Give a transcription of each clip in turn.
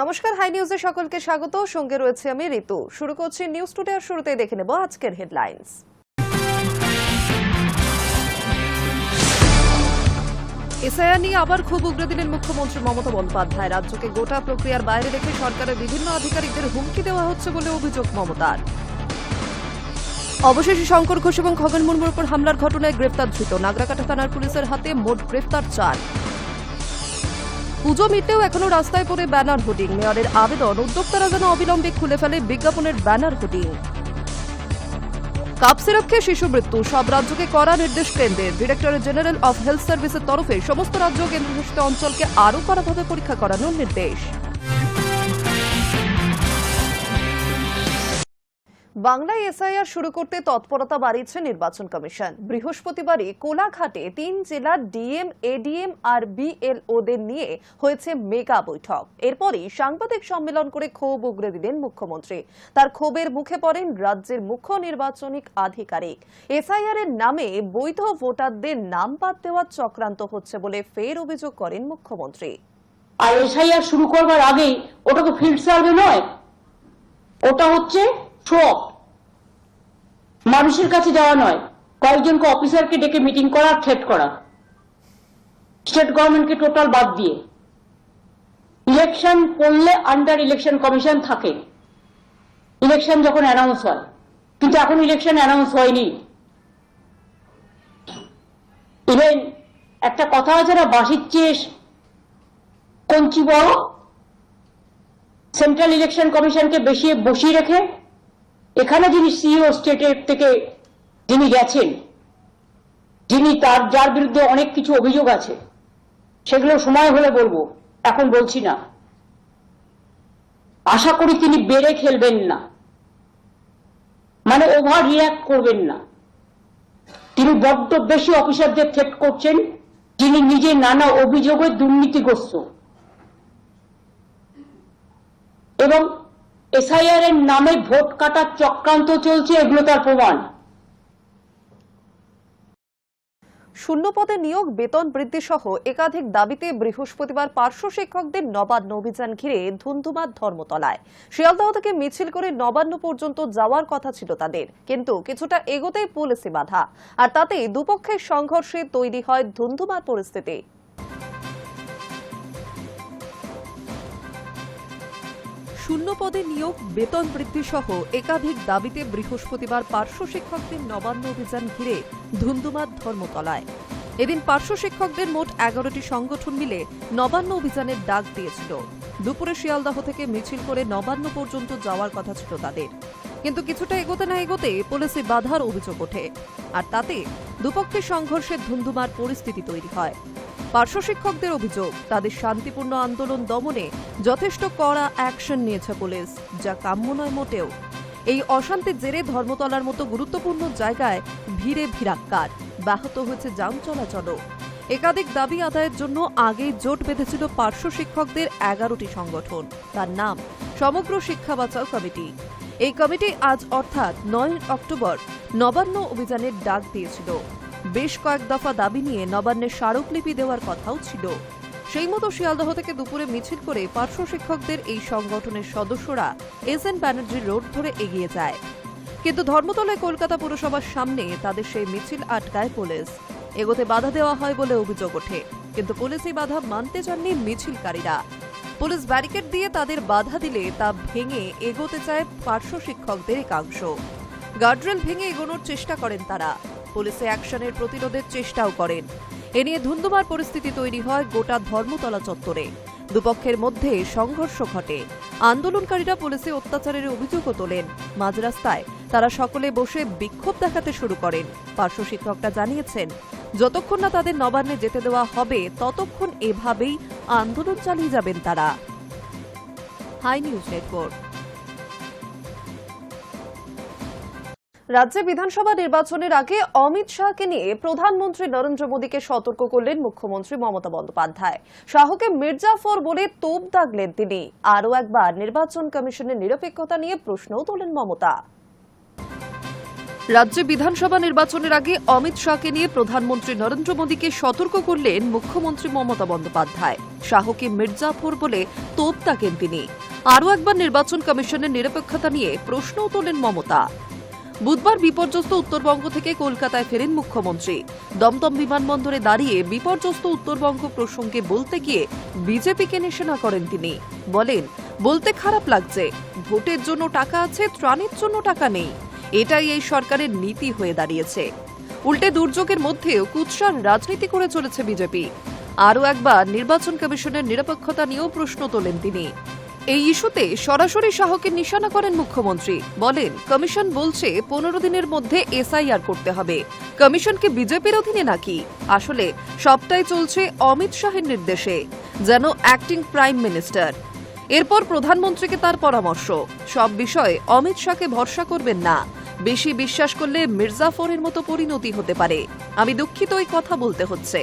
নমস্কার, হাই নিউজে সকলকে স্বাগত। সঙ্গে রয়েছে আমি ঋতু। শুরু করছি নিউজ টুডে আর শুরুতেই দেখে নেব আজকের হেডলাইন্স। এসআইআর নিয়ে আবার খুব উগরে দিলেন মুখ্যমন্ত্রী মমতা বন্দ্যোপাধ্যায়। রাজ্যকে গোটা প্রক্রিয়ার বাইরে রেখে সরকারের বিভিন্ন আধিকারিকদের হুমকি দেওয়া হচ্ছে বলে অভিযোগ মমতার। অবশেষে শঙ্কর ঘোষ এবং খগন মুর্মুর উপর হামলার ঘটনায় গ্রেপ্তার ধৃত। নাগরাকাটা থানার পুলিশের হাতে মোট গ্রেপ্তার চার। পুজো মিটলেও এখনও রাস্তায় পড়ে ব্যানার হোর্ডিং। মেয়রের আবেদন, উদ্যোক্তারা যেন অবিলম্বে খুলে ফেলে বিজ্ঞাপনের ব্যানার হোর্ডিং। কাপ সিরাপ শিশু মৃত্যু, সব রাজ্যকে করা নির্দেশ কেন্দ্রের। ডিরেক্টর জেনারেল অফ হেলথ সার্ভিসের তরফে সমস্ত রাজ্য কেন্দ্রশাসিত অঞ্চলকে আরও কড়াভাবে পরীক্ষা করানোর নির্দেশ। বাংলায় এসআইআর শুরু করতে তৎপরতা বাড়িয়েছে নির্বাচন কমিশন। বৃহস্পতিবারই কোলাঘাটে তিন জেলার ডিএম, এডিএম আর বিএলওদের নিয়ে হয়েছে মেগা বৈঠক। এরপরই সাংবাদিক সম্মেলন করে ক্ষোভ উগরে দিলেন মুখ্যমন্ত্রী। তার ক্ষোভের মুখে পড়েন রাজ্যের মুখ্য নির্বাচনিক আধিকারিক। এসআইআর এর নামে বৈধ ভোটারদের নাম বাদ দেওয়ার চক্রান্ত হচ্ছে বলে ফের অভিযোগ করেন মুখ্যমন্ত্রী। আর এসআইআর শুরু করবার আগেই ওটা তো ফিল্ড সার্ভে নয়। ওটা হচ্ছে শো মানুষের কাছে যাওয়া নয়, কয়েকজনকে অফিসারকে ডেকে মিটিং করা থ্রেট করা। স্টেট গভর্নমেন্টকে টোটাল বাদ দিয়ে। ইলেকশন করলে আন্ডার ইলেকশন কমিশন থাকে। ইলেকশন যখন অ্যানাউন্স হয়, কিন্তু এখন ইলেকশন অ্যানাউন্স হয়নি। ইভেন একটা কথা আছে না বাসির চেয়ে কঞ্চি বড় সেন্ট্রাল ইলেকশন কমিশনকে বেশি বসিয়ে রেখে এখানে যিনি সিইও স্টেটের থেকে যিনি গেছেন, যিনি তার, যার বিরুদ্ধে অনেক কিছু অভিযোগ আছে, সেগুলো সময় হলে বলব, এখন বলছি না। আশা করি তিনি বেড়ে খেলবেন না। মানে ওভার রিয়াক্ট করবেন না। তিনি বড্ড বেশি অফিসারদের থ্রেট করছেন, যিনি নিজে নানা অভিযোগে দুর্নীতিগ্রস্ত। এবং এসআইআর এর নামে ভোট কাটার চক্রান্ত চলছে, এগুলো তার প্রমাণ। শূন্য পদে নিয়োগ, বেতন বৃদ্ধি সহ একাধিক দাবিতে বৃহস্পতিবার পার্শ্ব শিক্ষকদের নবান্ন অভিযান ঘিরে ধুন্ধুমার ধর্মতলায়। শিয়ালদহ থেকে মিছিল করে নবান্ন পর্যন্ত যাওয়ার কথা ছিল তাদের, কিন্তু কিছুটা এগোতেই পুলিশি বাধা। আর তাতেই দুপক্ষের সংঘর্ষে তৈরি হয় ধুন্ধুমার পরিস্থিতি। শূন্য পদে নিয়োগ, বেতন বৃদ্ধি সহ একাধিক দাবিতে বৃহস্পতিবার পার্শ্ব শিক্ষকদের নবান্ন অভিযান ঘিরে ধুন্ধুমার ধর্মতলায়। এদিন পার্শ্ব শিক্ষকদের মোট এগারোটি সংগঠন মিলে নবান্ন অভিযানের ডাক দিয়েছিল। দুপুরে শিয়ালদাহ থেকে মিছিল করে নবান্ন পর্যন্ত যাওয়ার কথা ছিল তাদের। কিন্তু কিছুটা এগোতে না এগোতে পুলিশে বাধার অভিযোগ ওঠে। আর তাতে দুপক্ষের সংঘর্ষের ধুন্ধুমার পরিস্থিতি তৈরি হয়। পার্শ্ব শিক্ষকদের অভিযোগ, তাদের শান্তিপূর্ণ আন্দোলন দমনে যথেষ্ট কড়া অ্যাকশন নিয়েছে পুলিশ, যা কাম্য নয় মোটেও। এই অশান্তির জেরে ধর্মতলার মতো গুরুত্বপূর্ণ জায়গায় ভিড়ে ভিড়াক্কার, ব্যাহত হয়েছে যান চলাচলও। একাধিক দাবি আদায়ের জন্য আগেই জোট বেঁধেছিল পার্শ্ব শিক্ষকদের এগারোটি সংগঠন, তার নাম সমগ্র শিক্ষা বাঁচাও কমিটি। এই কমিটি আজ অর্থাৎ নয় অক্টোবর নবান্ন অভিযানের ডাক দিয়েছিল। বেশ কয়েক দফা দাবি নিয়ে নবান্নের স্মারকলিপি দেওয়ার কথাও ছিল। সেই মতো শিয়ালদহ থেকে দুপুরে মিছিল করে পার্শ্ব শিক্ষকদের এই সংগঠনের সদস্যরা এস এন ব্যানার্জি রোড ধরে এগিয়ে যায়। কিন্তু ধর্মতলায় কলকাতা পুরসভার সামনে তাদের সেই মিছিল আটকায় পুলিশ। এগোতে বাধা দেওয়া হয় বলে অভিযোগ ওঠে। কিন্তু পুলিশ এই বাধা মানতে চাননি মিছিলকারীরা। পুলিশ ব্যারিকেড দিয়ে তাদের বাধা দিলে তা ভেঙে এগোতে চায় পার্শ্ব শিক্ষকদের একাংশ। গার্ডরেল ভেঙে এগোনোর চেষ্টা করেন তারা। পুলিশে অ্যাকশনের প্রতিরোধের চেষ্টাও করেন। এ নিয়ে ধুন্ধুমার পরিস্থিতি তৈরি হয় গোটা ধর্মতলা চত্বরে। দুপক্ষের মধ্যে সংঘর্ষ ঘটে। আন্দোলনকারীরা পুলিশে অত্যাচারের অভিযোগও তোলেন। মাঝ রাস্তায় তারা সকলে বসে বিক্ষোভ দেখাতে শুরু করেন। পার্শ্ব শিক্ষকরা জানিয়েছেন, যতক্ষণ না তাদের নবান্নে যেতে দেওয়া হবে, ততক্ষণ এভাবেই আন্দোলন চালিয়ে যাবেন তারা। High news network. রাজ্যে বিধানসভা নির্বাচনের আগে অমিত শাহকে নিয়ে প্রধানমন্ত্রী নরেন্দ্র মোদীকে সতর্ক করলেন মুখ্যমন্ত্রী মমতা বন্দ্যোপাধ্যায়। শাহকে মির্জাফর বলে তোপ দাগলেন তিনি। আরও একবার নির্বাচন কমিশনের নিরপেক্ষতা নিয়ে প্রশ্নও তোলেন মমতা। রাজ্যে বিধানসভা নির্বাচনের আগে অমিত শাহকে নিয়ে প্রধানমন্ত্রী নরেন্দ্র মোদীকে সতর্ক করলেন মুখ্যমন্ত্রী মমতা বন্দ্যোপাধ্যায়। শাহকে মির্জাফর বলে তোপ তাকেন তিনি। আরও একবার নির্বাচন কমিশনের নিরপেক্ষতা নিয়ে প্রশ্নও তোলেন মমতা। বুধবার বিপর্যস্ত উত্তরবঙ্গ থেকে কলকাতায় ফেরেন মুখ্যমন্ত্রী। দমদম বিমানবন্দরে দাঁড়িয়ে বিপর্যস্ত উত্তরবঙ্গ প্রসঙ্গে বলতে গিয়ে বিজেপিকে নিশানা করেন তিনি। বলেন, বলতে খারাপ লাগছে, ভোটের জন্য টাকা আছে, ত্রাণের জন্য টাকা নেই। এটাই এই সরকারের নীতি হয়ে দাঁড়িয়েছে। উল্টে দুর্যোগের মধ্যেও কুৎসার রাজনীতি করে চলেছে বিজেপি। আরও একবার নির্বাচন কমিশনের নিরপেক্ষতা নিয়েও প্রশ্ন তোলেন তিনি। এই ইস্যুতে সরাসরি শাহকে নিশানা করেন মুখ্যমন্ত্রী। বলেন, কমিশন বলছে পনেরো দিনের মধ্যে এসআইআর করতে হবে। কমিশনকে বিজেপির অধীনে নাকি? আসলে সবটাই চলছে অমিত শাহের নির্দেশে, যেন অ্যাক্টিং প্রাইম মিনিস্টার। এরপর প্রধানমন্ত্রীকে তার পরামর্শ, সব বিষয়ে অমিত শাহকে ভরসা করবেন না। বেশি বিশ্বাস করলে মির্জাফরের মতো পরিণতি হতে পারে। আমি দুঃখিত এই কথা বলতে হচ্ছে।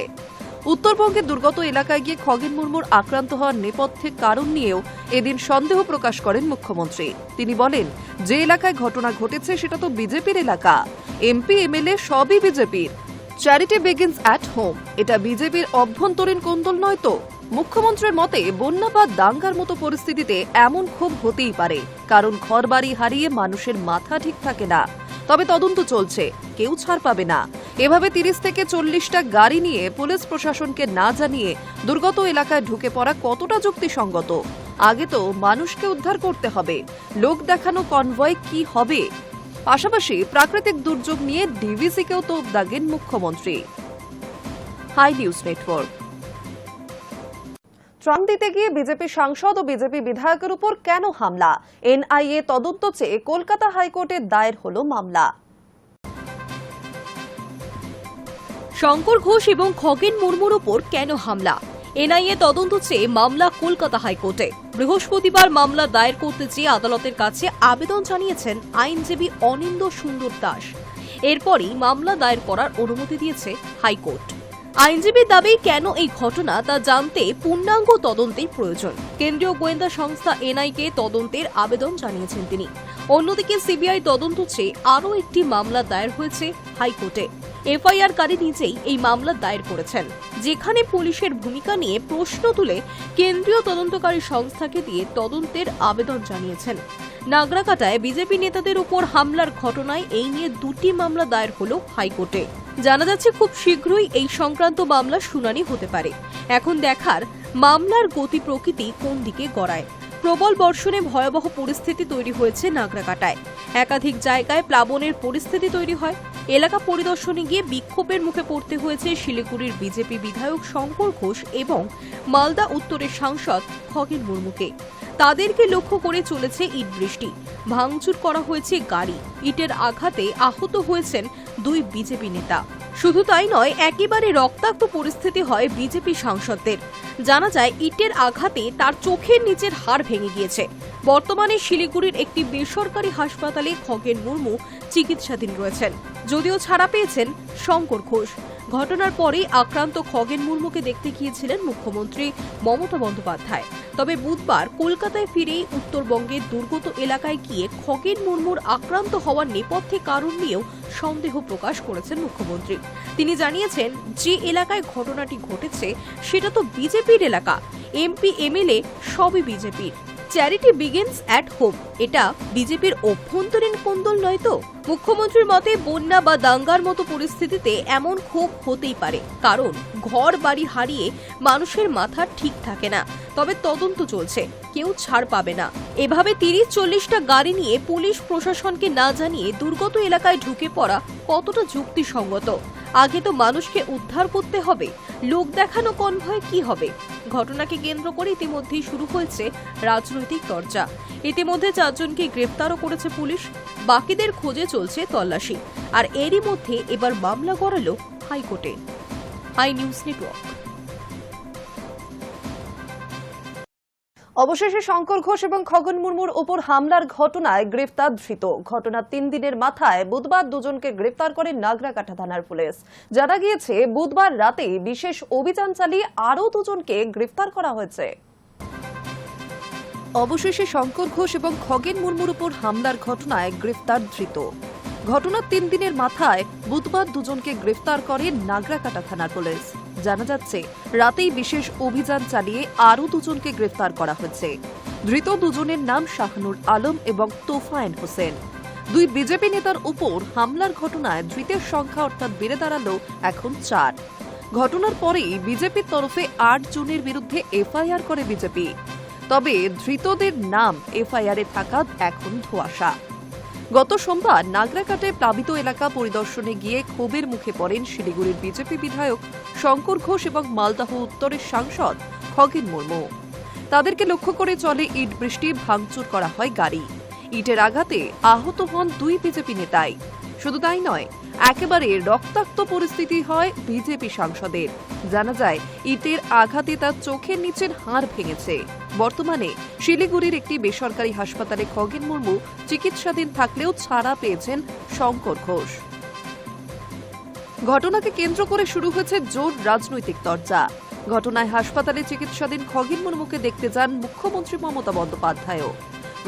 উত্তরবঙ্গের দুর্গত এলাকায় গিয়ে খগেন মুর্মুর আক্রান্ত হওয়ার নেপথ্যে কারণ নিয়েও এদিন সন্দেহ প্রকাশ করেন মুখ্যমন্ত্রী। তিনি বলেন, যে এলাকায় ঘটনা ঘটেছে সেটা তো বিজেপির এলাকা। এমপি, এমএলএ সবই বিজেপির। চ্যারিটি বিগিনস অ্যাট হোম এটা বিজেপির অভ্যন্তরীণ কোন্দল নয় তো? মুখ্যমন্ত্রীর মতে, বন্যা বা দাঙ্গার মতো পরিস্থিতিতে এমন ক্ষোভ হতেই পারে। কারণ ঘরবাড়ি হারিয়ে মানুষের মাথা ঠিক থাকে না। তবে তদন্ত চলছে। কেউ ছাড় পাবে না। এভাবে তিরিশ থেকে চল্লিশটা গাড়ি নিয়ে পুলিশ প্রশাসনকে না জানিয়ে দুর্গত এলাকায় ঢুকে পড়া কতটা যুক্তিসঙ্গত? আগে তো মানুষকে উদ্ধার করতে হবে। লোক দেখানো কনভয় কি হবে? পাশাপাশি প্রাকৃতিক দুর্যোগ নিয়ে ডিভিসিকেও তোপ দাগেন মুখ্যমন্ত্রী। High news network. ত্রাণ দিতে গিয়ে বিজেপি সাংসদ ও বিজেপি বিধায়কের উপর কেন হামলা? এনআইএ তদন্ত চেয়ে কলকাতা হাইকোর্টে দায়ের হল মামলা। শঙ্কর ঘোষ এবং খগেন মুর্মুর উপর কেন হামলা? এনআইএ তদন্ত চেয়ে মামলা কলকাতা হাইকোর্টে। বৃহস্পতিবার মামলা দায়ের করতে চেয়ে আদালতের কাছে আবেদন জানিয়েছেন আইনজীবী অনিন্দ সুন্দর দাস। এরপরই মামলা দায়ের করার অনুমতি দিয়েছে হাইকোর্ট। আইনজীবীর দাবি, কেন এই ঘটনা তা জানতে পূর্ণাঙ্গ তদন্তের প্রয়োজন। কেন্দ্রীয় গোয়েন্দা সংস্থা এনআইকে তদন্তের আবেদন জানিয়েছেন তিনি। অন্যদিকে সিবিআই তদন্ত চেয়ে আরও একটি মামলা দায়ের হয়েছে হাইকোর্টে। এফআইআর কারী নিজেই এই মামলা দায়ের করেছেন। যেখানে পুলিশের ভূমিকা নিয়ে প্রশ্ন তুলে কেন্দ্রীয় তদন্তকারী সংস্থাকে দিয়ে তদন্তের আবেদন জানিয়েছেন। নাগরাকাটায় বিজেপি নেতাদের উপর হামলার ঘটনায় এই নিয়ে দুটি মামলা দায়ের হল হাইকোর্টে। জানা যাচ্ছে খুব শীঘ্রই এই সংক্রান্ত মামলা শুনানি হতে পারে। এখন দেখার মামলার গতি প্রকৃতি কোন দিকে গড়ায়। প্রবল বর্ষণে ভয়াবহ পরিস্থিতি তৈরি হয়েছে নাগরাকাটায়। একাধিক জায়গায় প্লাবনের পরিস্থিতি তৈরি হয়। এলাকা পরিদর্শনে গিয়ে বিক্ষোভের মুখে পড়তে হয়েছে শিলিগুড়ির বিজেপি বিধায়ক শঙ্কর ঘোষ এবং মালদা উত্তরের সাংসদ খগেন মুর্মুকে। তাদেরকে লক্ষ্য করে চলেছে ইট বৃষ্টি। ভাঙচুর করা হয়েছে গাড়ি। ইটের আঘাতে আহত হয়েছেন দুই বিজেপি নেতা। শুধু তাই নয়, একেবারে রক্তাক্ত পরিস্থিতি হয় বিজেপি সাংসদদের। জানা যায়, ইটের আঘাতে তার চোখের নিচের হাড় ভেঙে গিয়েছে। বর্তমানে শিলিগুড়ির একটি বেসরকারি হাসপাতালে খগেন মুর্মু চিকিৎসাধীন রয়েছেন। যদিও ছাড়া পেয়েছেন শঙ্কর ঘোষ। ঘটনার পরেই আক্রান্ত খগেন মুর্মুকে দেখতে গিয়েছিলেন মুখ্যমন্ত্রী মমতা বন্দ্যোপাধ্যায়। তবে বুধবার কলকাতায় ফিরেই উত্তরবঙ্গের দুর্গত এলাকায় গিয়ে খগেন মুর্মুর আক্রান্ত হওয়ার নেপথ্যে কারণ নিয়েও সন্দেহ প্রকাশ করেছেন মুখ্যমন্ত্রী। তিনি জানিয়েছেন, যে এলাকায় ঘটনাটি ঘটেছে, সেটা তো বিজেপির এলাকা। এমপি, এমএলএ সবই বিজেপির। চ্যারিটি বিগিনস অ্যাট হোম এটা বিজেপির অভ্যন্তরীণ কোন্দল নয় তো? মুখ্যমন্ত্রীর মতে, বন্যা বা দাঙ্গার মতো পরিস্থিতিতে এমন ক্ষোভ হতেই পারে। কারণ, ঘর বাড়ি হারিয়ে মানুষের মাথা ঠিক থাকে না। তবে তদন্ত চলছে। কেউ ছাড় পাবে না। এভাবে তিরিশ চল্লিশটা গাড়ি নিয়ে পুলিশ প্রশাসনকে না জানিয়ে দুর্গত এলাকায় ঢুকে পড়া কতটা যুক্তিসঙ্গত? আগে তো মানুষকে উদ্ধার করতে হবে। লোক দেখানো কনভয় কি হবে? ঘটনাকে কেন্দ্র করে ইতিমধ্যেই শুরু হয়েছে রাজনৈতিক চর্চা ইতিমধ্যে চারজনকে গ্রেপ্তারও করেছে পুলিশ। বাকিদের খোঁজে চলছে তল্লাশি। আর এরই মধ্যে এবার মামলা গড়ালো হাইকোর্টে। High news network. অবশেষে শঙ্কর ঘোষ এবং খগন মুর্মুর ওপর হামলার ঘটনায় গ্রেফতার ধৃত। ঘটনার তিন দিনের মাথায় বুধবার দুজনকে গ্রেফতার করে নাগরাকাটা থানার পুলিশ। জানা গিয়েছে, বুধবার রাতে বিশেষ অভিযান চালিয়ে আরও দুজনকে গ্রেফতার করা হয়েছে। অবশেষে শঙ্কর ঘোষ এবং খগেন মুর্মুর উপর হামলার ঘটনায় গ্রেফতার ধৃত। ঘটনার তিন দিনের মাথায় বুধবার দুজনকে গ্রেফতার করে নাগরাকাটা থানার পুলিশ। জানা যাচ্ছে, রাতেই বিশেষ অভিযান চালিয়ে আরও দুজনকে গ্রেফতার করা হয়েছে। ধৃত দুজনের নাম শাহনুর আলম এবং তোফায়েন হোসেন। দুই বিজেপি নেতার উপর হামলার ঘটনায় ধৃতের সংখ্যা অর্থাৎ বেড়ে দাঁড়াল এখন চার। ঘটনার পরেই বিজেপির তরফে আট জনের বিরুদ্ধে এফআইআর করে বিজেপি। তবে ধৃতদের নাম এফআইআরে থাকা এখন ধোঁয়াশা। গত সোমবার নাগরাকাটে প্লাবিত এলাকা পরিদর্শনে গিয়ে ক্ষোভের মুখে পড়েন শিলিগুড়ির বিজেপি বিধায়ক শঙ্কর ঘোষ এবং মালদাহ উত্তরের সাংসদ খগেন মুর্মু। তাদেরকে লক্ষ্য করে চলে ইট বৃষ্টি, ভাঙচুর করা হয় গাড়ি। ইটের আঘাতে আহত হন দুই বিজেপি নেতাই। শুধু তাই নয়, একেবারে রক্তাক্ত পরিস্থিতি হয় বিজেপি সাংসদের। জানা যায়, ইটের আঘাতে তার চোখের নিচের হাড় ভেঙেছে। বর্তমানে শিলিগুড়ির একটি বেসরকারি হাসপাতালে খগেন মুর্মু চিকিৎসাধীন থাকলেও ছাড়া পেয়েছেন শঙ্কর ঘোষ। ঘটনাকে কেন্দ্র করে শুরু হয়েছে জোর রাজনৈতিক চর্চা ঘটনায় হাসপাতালে চিকিৎসাধীন খগেন মুর্মুকে দেখতে যান মুখ্যমন্ত্রী মমতা বন্দ্যোপাধ্যায়ও।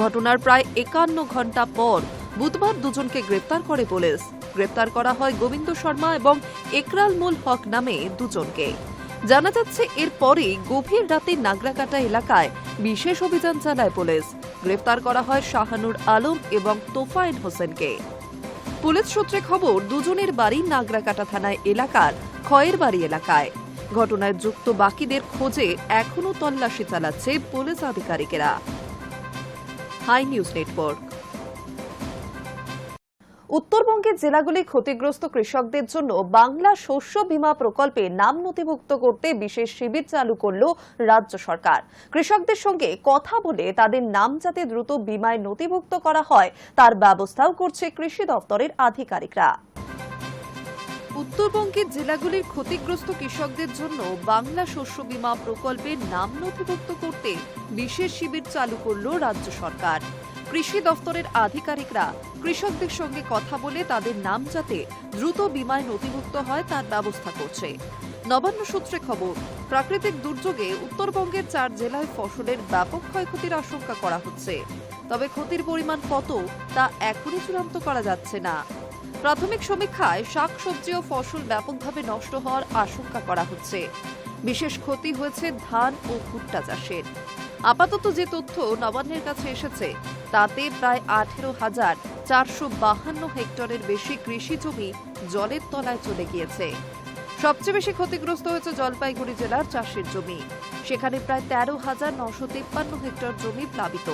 ঘটনার প্রায় একান্ন ঘণ্টা পর বুধবার দুজনকে গ্রেপ্তার করে পুলিশ। গ্রেপ্তার করা হয় গোবিন্দ শর্মা এবং একরাল মুল হক নামে দুজনকে। জানা যাচ্ছে এরপরেই গভীর রাতে নাগরাকাটা এলাকায় বিশেষ অভিযান চালায় পুলিশ। গ্রেপ্তার করা হয় শাহানুর আলম এবং তোফায়েন হোসেনকে। পুলিশ সূত্রে খবর, দুজনের বাড়ি নাগরাকাটা থানায় এলাকার খয়ের বাড়ি এলাকায়। ঘটনায় যুক্ত বাকিদের খোঁজে এখনও তল্লাশি চালাচ্ছে পুলিশ আধিকারিকেরা। High news network. উত্তরবঙ্গের জেলাগুলি ক্ষতিগ্রস্ত কৃষকদের জন্য বাংলা শস্য বীমা প্রকল্পে নাম নথিভুক্ত করতে বিশেষ শিবির চালু করল রাজ্য সরকার। কৃষকদের সঙ্গে কথা বলে তাদের নাম যাতে দ্রুত বীমায় নথিভুক্ত করা হয়, তার ব্যবস্থাও করছে কৃষি দপ্তরের আধিকারিকরা। উত্তরবঙ্গের জেলাগুলির ক্ষতিগ্রস্ত কৃষকদের জন্য বাংলা শস্য বীমা প্রকল্পের নাম নথিভুক্ত করতে বিশেষ শিবির চালু করল রাজ্য সরকার। কৃষি দফতরের আধিকারিকরা কৃষকদের সঙ্গে কথা বলে তাদের নাম যাতে দ্রুত বীমায় নথিভুক্ত হয় তার ব্যবস্থা করছে। নবান্ন সূত্রে খবর, প্রাকৃতিক দুর্যোগে উত্তরবঙ্গের চার জেলায় ফসলের ব্যাপক ক্ষয়ক্ষতির আশঙ্কা করা হচ্ছে। তবে ক্ষতির পরিমাণ কত তা এখনই চূড়ান্ত করা যাচ্ছে না। প্রাথমিক সমীক্ষায় শাকসবজি ও ফসল ব্যাপকভাবে নষ্ট হওয়ার আশঙ্কা করা হচ্ছে। বিশেষ ক্ষতি হয়েছে ধান ও ভুট্টা চাষের। আপাতত যে তথ্য নবান্নের কাছে এসেছে তাতে প্রায় আঠেরো হাজার চারশো বাহান্ন হেক্টরের বেশি কৃষি জমি জলের তলায় চলে গিয়েছে। সবচেয়ে বেশি ক্ষতিগ্রস্ত হয়েছে জলপাইগুড়ি জেলার চাষের জমি। সেখানে প্রায় তেরো হাজার নশো তিপ্পান্ন হেক্টর জমি প্লাবিত।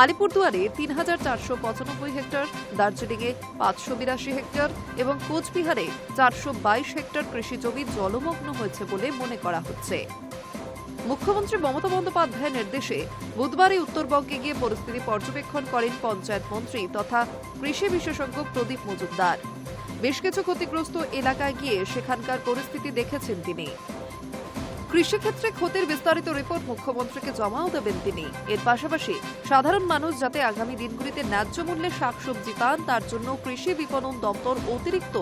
আলিপুরদুয়ারে তিন হাজার চারশো পঁচানব্বই হেক্টর, দার্জিলিংয়ে পাঁচশো বিরাশি হেক্টর এবং কোচবিহারে চারশো বাইশ হেক্টর কৃষি জমি জলমগ্ন হয়েছে বলে মনে করা হচ্ছে। মুখ্যমন্ত্রী মমতা বন্দ্যোপাধ্যায়ের নির্দেশে বুধবারই উত্তরবঙ্গে গিয়ে পরিস্থিতি পর্যবেক্ষণ করেন পঞ্চায়েত মন্ত্রী তথা কৃষি বিশেষজ্ঞ প্রদীপ মজুমদার। বেশ কিছু ক্ষতিগ্রস্ত এলাকায় গিয়ে সেখানকার পরিস্থিতি দেখেছেন তিনি। কৃষিক্ষেত্রে ক্ষতির বিস্তারিত রিপোর্ট মুখ্যমন্ত্রীকে জমাও দেবেন তিনি। এর পাশাপাশি সাধারণ মানুষ যাতে আগামী দিনগুলিতে ন্যায্য মূল্যে শাকসবজি পান, তার জন্য কৃষি বিপণন দপ্তর অতিরিক্ত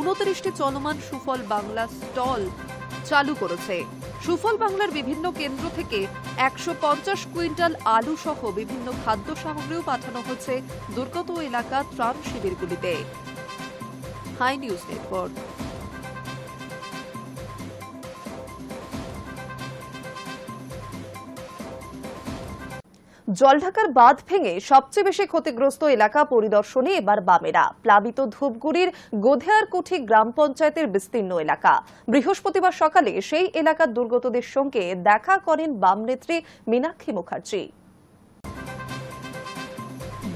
উনত্রিশটি চলমান সুফল বাংলা স্টল চালু করেছে। সুফল বাংলার বিভিন্ন কেন্দ্র থেকে একশো পঞ্চাশ কুইন্টাল আলু সহ বিভিন্ন খাদ্য সামগ্রীও পাঠানো হচ্ছে দুর্গত এলাকা ত্রাণ শিবিরগুলিতে। হাই নিউজ নেটওয়ার্ক জলঢাকার বাঁধ ভেঙে সবচেয়ে বেশি ক্ষতিগ্রস্ত এলাকা পরিদর্শনে এবার বামেরা। প্লাবিত ধূপগুড়ির গোধেয়ারকুঠি গ্রাম পঞ্চায়েতের বিস্তীর্ণ এলাকা। বৃহস্পতিবার সকালে সেই এলাকার দুর্গতদের সঙ্গে দেখা করেন বাম নেত্রী মীনাক্ষী মুখার্জি।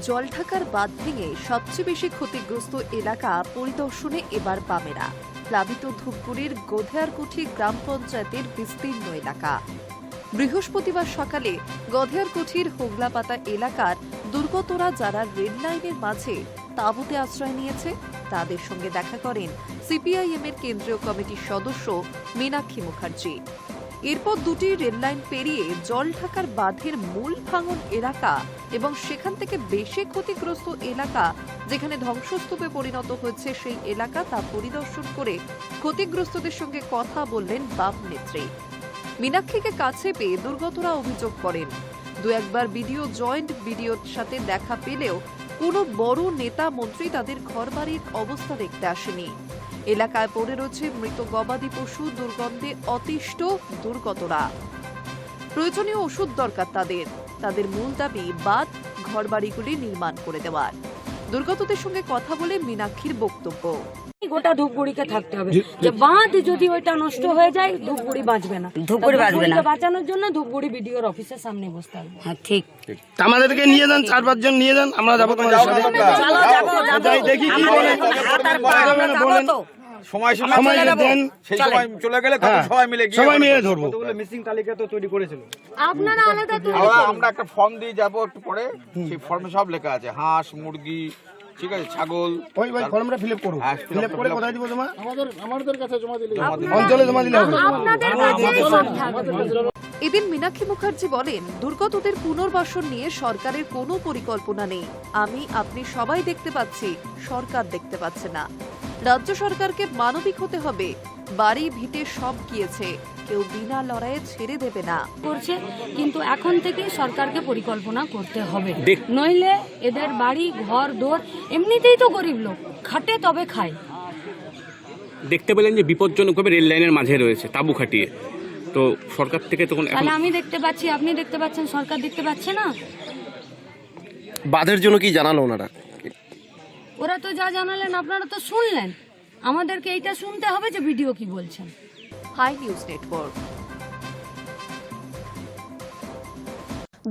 জলঢাকার বাঁধ ভেঙে সবচেয়ে বেশি ক্ষতিগ্রস্ত এলাকা পরিদর্শনে এবার বামেরা। প্লাবিত ধূপগুড়ির গোধেয়ারকুঠি গ্রাম পঞ্চায়েতের বিস্তীর্ণ এলাকা। বৃহস্পতিবার সকালে গধেয়ারকুঠির হোগলাপাতা এলাকার দুর্গতরা যারা রেড লাইনের মাঝে তাঁবুতে আশ্রয় নিয়েছে, তাদের সঙ্গে দেখা করেন সিপিআইএম এর কেন্দ্রীয় কমিটির সদস্য মীনাক্ষী মুখার্জি। এরপর দুটি রেললাইন পেরিয়ে জল ঢাকার বাঁধের মূল ভাঙন এলাকা এবং সেখান থেকে বেশি ক্ষতিগ্রস্ত এলাকা, যেখানে ধ্বংসস্তূপে পরিণত হয়েছে সেই এলাকা, তা পরিদর্শন করে ক্ষতিগ্রস্তদের সঙ্গে কথা বললেন বাম নেত্রী। মীনাক্ষীকে কাছে পেয়ে দুর্গতরা অভিযোগ করেন। দু একবার বিডিও জয়েন্ট বিডিওর সাথে দেখা পেলেও কোনো বড় নেতা মন্ত্রী তাদের ঘরবাড়ির অবস্থা দেখতে আসেনি। এলাকায় পড়ে রয়েছে মৃত গবাদি পশু দুর্গন্ধে অতিষ্ঠ দুর্গতরা। প্রয়োজনীয় ওষুধ দরকার তাদের। তাদের মূল দাবি বাদ ঘরবাড়িগুলি নির্মাণ করে দেওয়ার। দুর্গতদের সঙ্গে কথা বলে মীনাক্ষীর বক্তব্য। গোটা ধূপগুড়িকে থাকতে হবে। যে বাঁধ যদি ওইটা নষ্ট হয়ে যায় ধূপগুড়ি বাঁচবে না। ধূপগুড়ি বাঁচবে না। বাঁচানোর জন্য ধূপগুড়ি বিডিওর অফিসের সামনে বসতে হবে। হ্যাঁ ঠিক। আমাদেরকে নিয়ে যান চার পাঁচজন নিয়ে যান আমরা যাব তোমাদের সাথে। চলো যাব যাব যাই দেখি কি বলেন। তো সময় সময় দেন। সেই সময় চলে গেলে তখন হ্যাঁ, সবাই মিলে গিয়ে সবাই ওখানে মিলে ধরবো। আপনারা আলাদা আমরা আমরা একটা ফর্ম দিয়ে যাব একটু পরে। সেই ফর্মে সব লেখা আছে। হাঁস মুরগি ঠিক আছে ছাগল। ওই ওই ফর্মটা ফিল আপ করো fill up ফিল আপ করে fill up কোথায় দিব তোমার? জমা দিলে অঞ্চলে জমা দিলে হবে। আপনাদের কাছেই সব থাকবে এদিন মীনাক্ষী মুখার্জি বলেন দুর্গতদের পুনর্বাসন নিয়ে সরকারের কোনো পরিকল্পনা নেই। আমি আপনি সবাই দেখতে পাচ্ছি সরকার দেখতে পাচ্ছে না। রাজ্য সরকারকে মানবিক হতে হবে। বাড়ি ভিটে সব গিয়েছে। কেউ বিনা লড়াইয়ে ছেড়ে দেবে না। করছে কিন্তু এখন থেকে সরকারকে পরিকল্পনা করতে হবে। নইলে এদের বাড়ি ঘর দোর এমনিতেই তো গরিব লোক। খাটে তবে খায়। দেখতে পেলেন যে বিপজ্জনকভাবে রেল লাইনের মাঝে রয়েছে তাঁবু খাটিয়ে। তো সরকার থেকে তখন তাহলে আমি দেখতে পাচ্ছি আপনি দেখতে পাচ্ছেন সরকার দেখতে পাচ্ছে না? বাঁধের জন্য কি জানালো ওনারা? ওরা তো যা জানালেন আপনারা তো শুনলেন। আমাদেরকে এইটা শুনতে হবে যে ভিডিও কি বলছেন। High news network.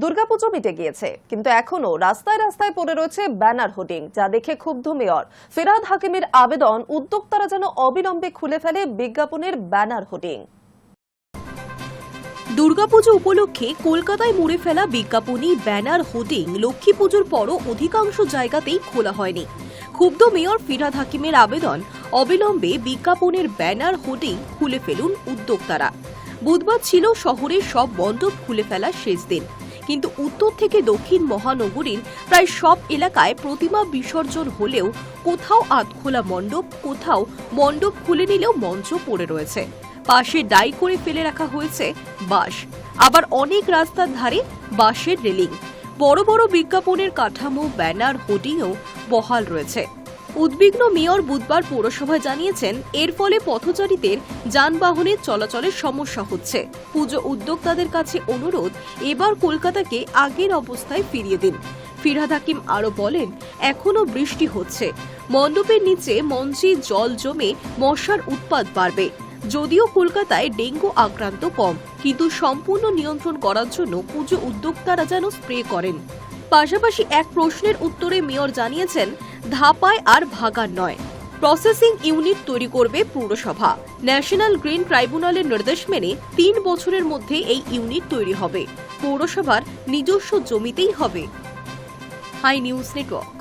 দুর্গাপুজো মিটে গিয়েছে কিন্তু এখনও রাস্তায় রাস্তায় পড়ে রয়েছে ব্যানার হোর্ডিং যা দেখে ক্ষুব্ধ মেয়র। ফেরাদ হাকিমের আবেদন উদ্যোক্তারা যেন অবিলম্বে খুলে ফেলে বিজ্ঞাপনের ব্যানার হোর্ডিং। দুর্গাপুজো উপলক্ষে কলকাতায় মুড়ে ফেলা বিজ্ঞাপনী ব্যানার হোর্ডিং লক্ষ্মী পুজোর পরও অধিকাংশ জায়গাতেই খোলা হয়নি। ক্ষুব্ধ মেয়র ফিরাদ হাকিমের আবেদন অবিলম্বে বিজ্ঞাপনের ব্যানার হোর্ডিং খুলে ফেলুন উদ্যোক্তারা। বুধবার ছিল শহরের সব মণ্ডপ খুলে ফেলার শেষ দিন। কিন্তু উত্তর থেকে দক্ষিণ মহানগরীর প্রায় সব এলাকায় প্রতিমা বিসর্জন হলেও কোথাও আধখোলা মণ্ডপ, কোথাও মণ্ডপ খুলে নিলেও মঞ্চ পড়ে রয়েছে। পাশে ডাই করে ফেলে রাখা হয়েছে বাঁশ। আবার অনেক রাস্তার ধারে বাঁশের রেলিং। বড় বড় বিজ্ঞাপনের কাঠামো, ব্যানার হোর্ডিংও বহাল রয়েছে। উদ্বিগ্ন মেয়র বুধবার পৌরসভায় জানিয়েছেন, এর ফলে পথচারীদের যানবাহনের চলাচলের সমস্যা হচ্ছে। পুজো উদ্যোক্তাদের কাছে অনুরোধ, এবার কলকাতাকে আগের অবস্থায় ফিরিয়ে দিন। ফিরহাদ হাকিম আরও বলেন, এখনও বৃষ্টি হচ্ছে। মণ্ডপের নিচে মঞ্চে জল জমে মশার উৎপাদ বাড়বে। যদিও কলকাতায় ডেঙ্গু আক্রান্ত কম। কিন্তু সম্পূর্ণ নিয়ন্ত্রণ করার জন্য পুজো উদ্যোক্তারা যেন স্প্রে করেন। পাশাপাশি এক প্রশ্নের উত্তরে মেয়র জানিয়েছেন, ধাপায় আর ভাগার নয়। প্রসেসিং ইউনিট তৈরি করবে পৌরসভা। ন্যাশনাল গ্রিন ট্রাইব্যুনালের নির্দেশ মেনে তিন বছরের মধ্যে এই ইউনিট তৈরি হবে। পৌরসভার নিজস্ব জমিতেই হবে। High news network.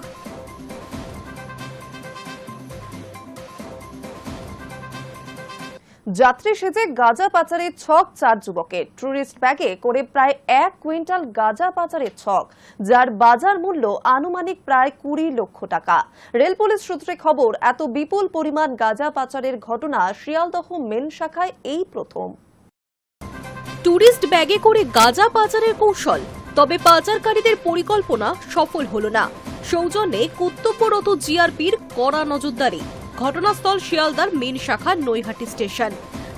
যাত্রী সেজে গাঁজা পাচারের ছক চার যুবকের। ট্যুরিস্ট ব্যাগে করে প্রায় এক কুইন্টাল গাঁজা পাচারের ছক, যার বাজার মূল্য আনুমানিক প্রায় কুড়ি লক্ষ টাকা। রেল পুলিশ সূত্রে খবর, এত বিপুল পরিমাণ গাঁজা পাচারের ঘটনা শিয়ালদহ মেন শাখায় এই প্রথম। ট্যুরিস্ট ব্যাগে করে গাঁজা পাচারের কৌশল, তবে পাচারকারীদের পরিকল্পনা সফল হল না। সৌজন্যে কর্তব্যরত জিআরপির কড়া নজরদারি। ঘটনাস্থল শিয়ালদার মেন শাখা নৈহাটি স্টেশন।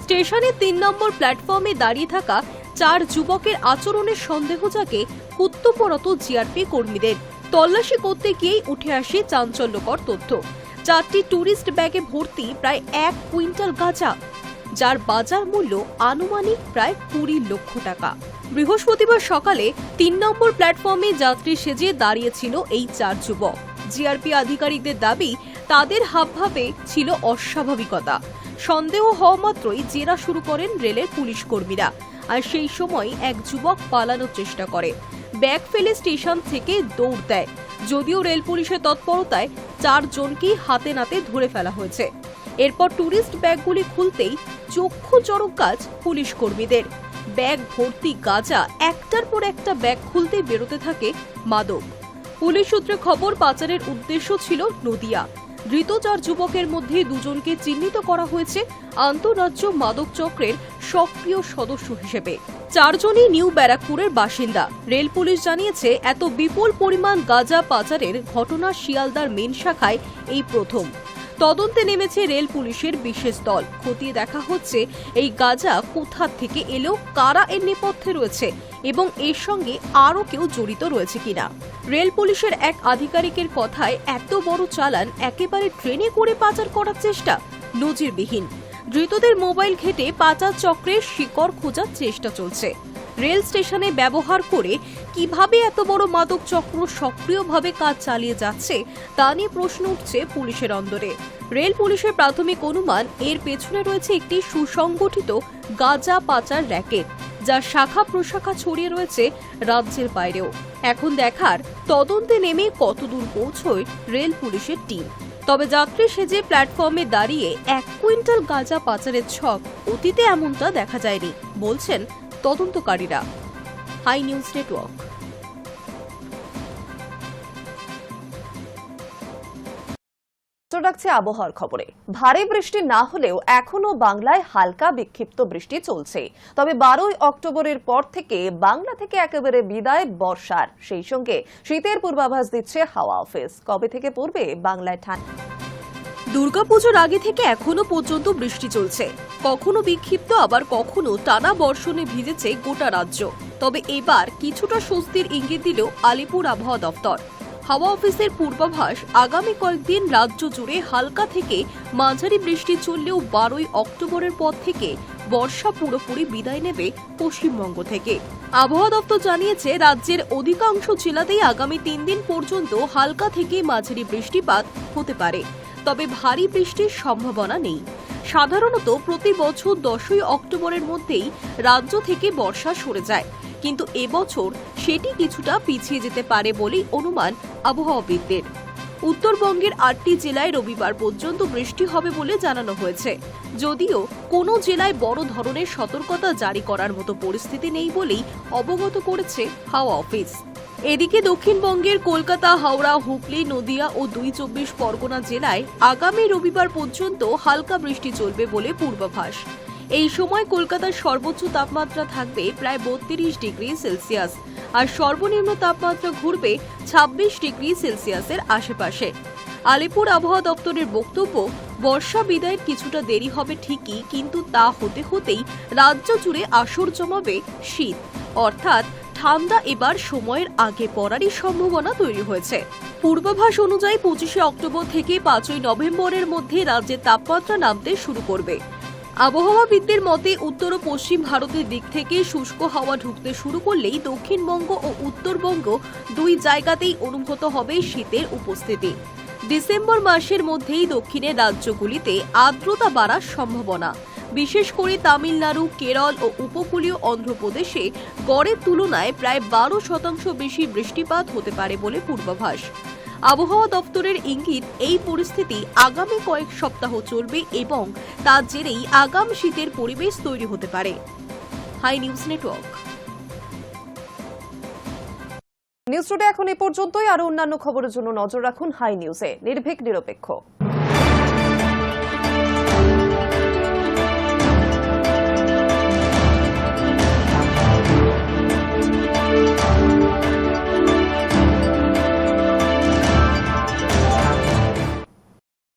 স্টেশনের তিন নম্বর প্ল্যাটফর্মে দাঁড়িয়ে থাকা চার যুবকের আচরণের সন্দেহ জাগে কর্তব্যরত জিআরপি কর্মীদের। তল্লাশি করতে গিয়েই উঠে আসে চাঞ্চল্যকর তথ্য। চারটি ট্যুরিস্ট ব্যাগে ভর্তি প্রায় এক কুইন্টাল গাঁজা, যার বাজার মূল্য আনুমানিক প্রায় কুড়ি লক্ষ টাকা। বৃহস্পতিবার সকালে তিন নম্বর প্ল্যাটফর্মে যাত্রী সেজে দাঁড়িয়েছিল এই চার যুবক। জিআরপি আধিকারিকদের দাবি তাদের হাবভাবে ছিল অস্বাভাবিকতা। সন্দেহ হওয়া মাত্রই জেরা শুরু করেন রেলের পুলিশ কর্মীরা আর সেই সময় এক যুবক পালানোর চেষ্টা করে। ব্যাগ ফেলে স্টেশন থেকে দৌড় দেয়। যদিও রেল পুলিশের তৎপরতায় চারজনকেই হাতে নাতে ধরে ফেলা হয়েছে। এরপর ট্যুরিস্ট ব্যাগগুলি খুলতেই চক্ষু চড়ক কাজ পুলিশ কর্মীদের ব্যাগ ভর্তি গাঁজা একটার পর একটা ব্যাগ খুলতে বেরোতে থাকে মাদক। পুলিশ সূত্রে খবর, পাচারের উদ্দেশ্য ছিল নদিয়া। ধৃত চার যুবকের মধ্যে দুজনকে চিহ্নিত করা হয়েছে আন্তঃরাজ্য মাদক চক্রের সক্রিয় সদস্য হিসেবে। চারজনই নিউ ব্যারাকপুরের বাসিন্দা। রেল পুলিশ জানিয়েছে, এত বিপুল পরিমাণ গাঁজা পাচারের ঘটনা শিয়ালদার মেন শাখায় এই প্রথম। তদন্তে নেমেছে রেল পুলিশের বিশেষ দল। খতিয়ে দেখা হচ্ছে, এই গাঁজা কোথা থেকে এলেও কারা এর নেপথ্যে রয়েছে এবং এর সঙ্গে আরও কেউ জড়িত রয়েছে কিনা। রেল পুলিশের এক আধিকারিকের কথায় এত বড় চালান একেবারে ট্রেনে করে পাচার করার চেষ্টা নজিরবিহীন। ধৃতদের মোবাইল ঘেটে পাচার চক্রের শিকড় খোঁজার চেষ্টা চলছে। রেল স্টেশনে ব্যবহার করে কীভাবে এত বড় মাদক চক্র সক্রিয়ভাবে কাজ চালিয়ে যাচ্ছে, তা নিয়ে প্রশ্ন উঠছে পুলিশের অন্দরে। রেল পুলিশের প্রাথমিক অনুমান, এর পেছনে রয়েছে একটি সুসংগঠিত গাঁজা পাচার র্যাকেট যার শাখা প্রশাখা ছড়িয়ে রয়েছে রাজ্যের বাইরেও। এখন দেখার তদন্তে নেমে কতদূর পৌঁছয় রেল পুলিশের টিম। তবে যাত্রী সেজে প্ল্যাটফর্মে দাঁড়িয়ে এক কুইন্টাল গাঁজা পাচারের ছক অতীতে এমনটা দেখা যায়নি, বলছেন তদন্তকারীরা। High news network. রাখছে আবহাওয়ার খবরে। ভারী বৃষ্টি না হলেও এখনও বাংলায় হালকা বিক্ষিপ্ত বৃষ্টি চলছে। তবে বারোই অক্টোবরের পর থেকে বাংলা থেকে একেবারে বিদায় বর্ষার। সেই সঙ্গে শীতের পূর্বাভাস দিচ্ছে হাওয়া অফিস। কবে থেকে পড়বে বাংলায় ঠান্ডা দুর্গাপুজোর আগে থেকে এখনও পর্যন্ত বৃষ্টি চলছে। কখনো বিক্ষিপ্ত, আবার কখনো টানা বর্ষণে ভিজেছে গোটা রাজ্য। তবে এবার কিছুটা স্বস্তির ইঙ্গিত দিল আলিপুর আবহাওয়া দপ্তর। হাওয়া অফিসের পূর্বাভাস, আগামী কয়েকদিন রাজ্য জুড়ে হালকা থেকে মাঝারি বৃষ্টি চললেও বারোই অক্টোবরের পর থেকে বর্ষা পুরোপুরি বিদায় নেবে পশ্চিমবঙ্গ থেকে। আবহাওয়া দপ্তর জানিয়েছে, রাজ্যের অধিকাংশ জেলাতেই আগামী তিন দিন পর্যন্ত হালকা থেকে মাঝারি বৃষ্টিপাত হতে পারে। তবে ভারী বৃষ্টির সম্ভাবনা নেই। সাধারণত প্রতি বছর দশই অক্টোবরের মধ্যেই রাজ্য থেকে বর্ষা সরে যায়। কিন্তু এবছর সেটি কিছুটা পিছিয়ে যেতে পারে বলেই অনুমান আবহাওয়াবিদদের। উত্তরবঙ্গের আটটি জেলায় রবিবার পর্যন্ত বৃষ্টি হবে বলে জানানো হয়েছে। যদিও কোনো জেলায় বড় ধরনের সতর্কতা জারি করার মতো পরিস্থিতি নেই বলেই অবগত করেছে হাওয়া অফিস। এদিকে দক্ষিণবঙ্গের কলকাতা, হাওড়া, হুগলি, নদিয়া ও দুই চব্বিশ পরগনা জেলায় আগামী রবিবার পর্যন্ত হালকা বৃষ্টি চলবে বলে পূর্বাভাস। এই সময় কলকাতার সর্বোচ্চ তাপমাত্রা থাকবে প্রায় বত্রিশ ডিগ্রি সেলসিয়াস আর সর্বনিম্ন তাপমাত্রা ঘুরবে ছাব্বিশ ডিগ্রি সেলসিয়াসের আশেপাশে। আলিপুর আবহাওয়া দপ্তরের বক্তব্য, বর্ষা বিদায়ের কিছুটা দেরি হবে ঠিকই, কিন্তু তা হতে হতেই রাজ্য জুড়ে আসর জমাবে শীত। অর্থাৎ ঠান্ডা এবার সময়ের আগে পড়ারই সম্ভাবনা তৈরি হয়েছে। পূর্বাভাস অনুযায়ী পঁচিশে অক্টোবর থেকে পাঁচই নভেম্বরের মধ্যে রাজ্যের তাপমাত্রা নামতে শুরু করবে। আবহাওয়াবিদদের মতে উত্তর ও পশ্চিম ভারতের দিক থেকে শুষ্ক হাওয়া ঢুকতে শুরু করলেই দক্ষিণবঙ্গ ও উত্তরবঙ্গ দুই জায়গাতেই অনুভূত হবে শীতের উপস্থিতি। ডিসেম্বর মাসের মধ্যেই দক্ষিণের রাজ্যগুলিতে আর্দ্রতা বাড়ার সম্ভাবনা। বিশেষ করে তামিলনাড়ু, কেরল ও উপকূলীয় অন্ধ্রপ্রদেশে গড়ের তুলনায় প্রায় বারো শতাংশ বেশি বৃষ্টিপাত হতে পারে বলে পূর্বাভাস। আবহাওয়া দপ্তরের ইঙ্গিত, এই পরিস্থিতি আগামী কয়েক সপ্তাহ চলবে এবং তার জেরেই আগাম শীতের পরিবেশ তৈরি হতে পারে। High news network. News today এখন এ পর্যন্তই। আরও অন্যান্য খবরের জন্য নজর রাখুন হাই নিউজে। নির্ভীক, নিরপেক্ষ।